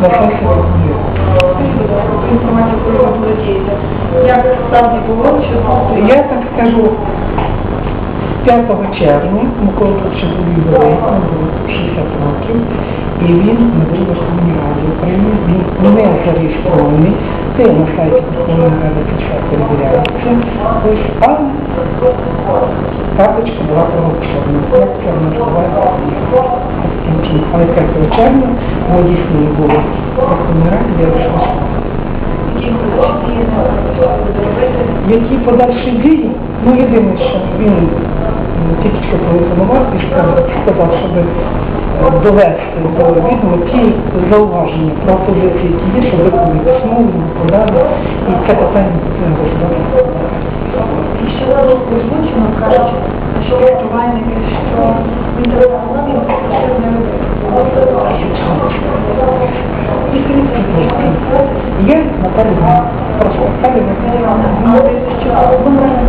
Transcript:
на чи Я так скажу, 5 червня Микола ювілей, йому було 60 років, і він був в Верховній Раді України, він не зареєстрований, це на сайті Верховної Ради Качка перевіряється, ось, але карточка була правословна, як це називається, але 5 червня, бо дійсно не було я які подальші дії не? Ну, єдине, що він тільки що телефонував і сказав, щоб е, довести до відома ті зауваження про позиції, які є, щоб виконали письмово, подали, і це питання розглядати. І ще було озвучено, кажуть, що рятувальники, todo,